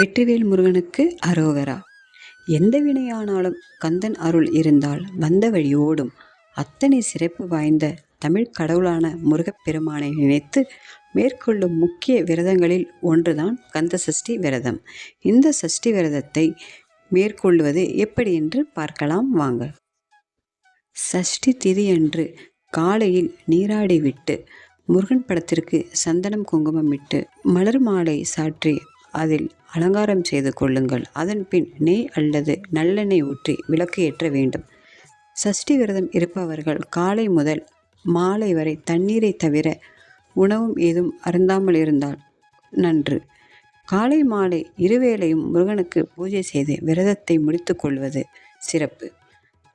வெற்றிவேல் முருகனுக்கு அரோகரா. எந்த வினையானாலும் கந்தன் அருள் இருந்தால் வந்த வழி ஓடும். அத்தனை சிறப்பு வாய்ந்த தமிழ் கடவுளான முருகப்பெருமானை நினைத்து மேற்கொள்ளும் முக்கிய விரதங்களில் ஒன்றுதான் கந்த சஷ்டி விரதம். இந்த சஷ்டி விரதத்தை மேற்கொள்வது எப்படி என்று பார்க்கலாம் வாங்க. சஷ்டி திதியன்று காலையில் நீராடி விட்டு முருகன் படத்திற்கு சந்தனம் குங்குமம் இட்டு மலர் மாலை சாற்றி அதில் அலங்காரம் செய்து கொள்ளுங்கள். அதன் பின் நெய் அல்லது நல்லெண்ணெய் ஊற்றி விளக்கு ஏற்ற வேண்டும். சஷ்டி விரதம் இருப்பவர்கள் காலை முதல் மாலை வரை தண்ணீரை தவிர உணவும் ஏதும் அருந்தாமல் இருந்தால் நன்று. காலை மாலை இருவேளையும் முருகனுக்கு பூஜை செய்து விரதத்தை முடித்து கொள்வது சிறப்பு.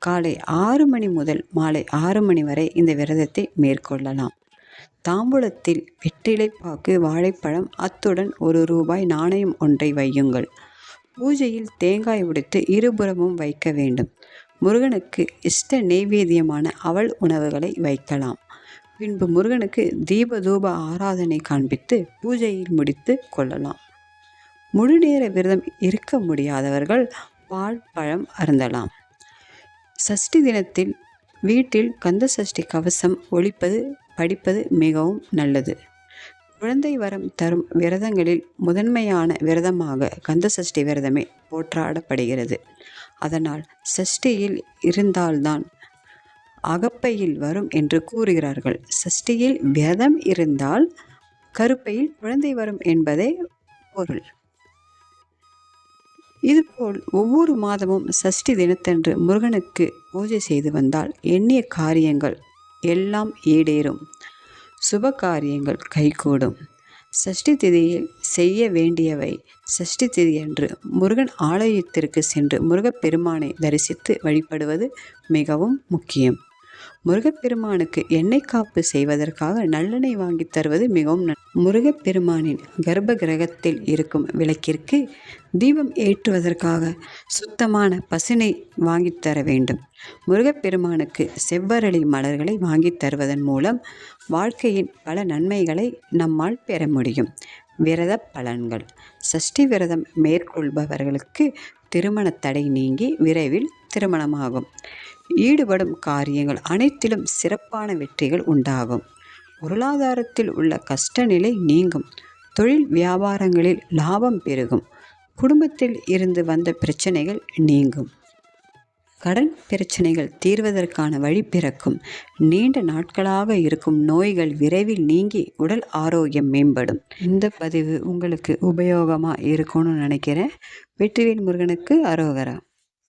காலை ஆறு மணி முதல் மாலை ஆறு மணி வரை இந்த விரதத்தை மேற்கொள்ளலாம். தாம்பூலத்தில் வெற்றிலைப்பாக்கு வாழைப்பழம் அத்துடன் ஒரு ரூபாய் நாணயம் ஒன்றை வையுங்கள். பூஜையில் தேங்காய் உடைத்து இருபுறமும் வைக்க வேண்டும். முருகனுக்கு இஷ்ட நெய்வேத்தியமான அவள் உணவுகளை வைக்கலாம். பின்பு முருகனுக்கு தீப தூப ஆராதனை காண்பித்து பூஜையில் முடித்து கொள்ளலாம். முழுநேர விரதம் இருக்க முடியாதவர்கள் பால் பழம் அருந்தலாம். சஷ்டி தினத்தில் வீட்டில் கந்த சஷ்டி கவசம் ஒழிப்பது படிப்பது மிகவும் நல்லது. குழந்தை வரம் தரும் விரதங்களில் முதன்மையான விரதமாக கந்த சஷ்டி விரதமே போற்றாடப்படுகிறது. அதனால் சஷ்டியில் இருந்தால்தான் அகப்பையில் வரும் என்று கூறுகிறார்கள். சஷ்டியில் விரதம் இருந்தால் கருப்பையில் குழந்தை வரும் என்பதே பொருள். இதுபோல் ஒவ்வொரு மாதமும் சஷ்டி தினத்தன்று முருகனுக்கு பூஜை செய்து வந்தால் எண்ணிய காரியங்கள் எல்லாம் ஈடேறும். சுப காரியங்கள் கைகூடும். சஷ்டி திதியில் செய்ய வேண்டியவை சஷ்டி திதியன்று முருகன் ஆலயத்திற்கு சென்று முருகப்பெருமானை தரிசித்து வழிபடுவது மிகவும் முக்கியம். முருகப்பெருமானுக்கு எண்ணெய் காப்பு செய்வதற்காக நல்லெண்ணெய் வாங்கி தருவது மிகவும் முருகப்பெருமானின் கர்ப்ப கிரகத்தில் இருக்கும் விளக்கிற்கு தீபம் ஏற்றுவதற்காக சுத்தமான பசுனை வாங்கி தர வேண்டும். முருகப்பெருமானுக்கு செவ்வரளி மலர்களை வாங்கி தருவதன் மூலம் வாழ்க்கையின் பல நன்மைகளை நம்மால் பெற முடியும். விரத பலன்கள். சஷ்டி விரதம் மேற்கொள்பவர்களுக்கு திருமண தடை நீங்கி விரைவில் திருமணமாகும். ஈடுபடும் காரியங்கள் அனைத்திலும் சிறப்பான வெற்றிகள் உண்டாகும். பொருளாதாரத்தில் உள்ள கஷ்ட நிலை நீங்கும். தொழில் வியாபாரங்களில் லாபம் பெருகும். குடும்பத்தில் இருந்து வந்த பிரச்சனைகள் நீங்கும். கடன் பிரச்சனைகள் தீர்வதற்கான வழி பிறக்கும். நீண்ட நாட்களாக இருக்கும் நோய்கள் விரைவில் நீங்கி உடல் ஆரோக்கியம் மேம்படும். இந்த பதிவு உங்களுக்கு உபயோகமாக இருக்கும்னு நினைக்கிறேன். வெற்றிவேல் முருகனுக்கு அரோகரா.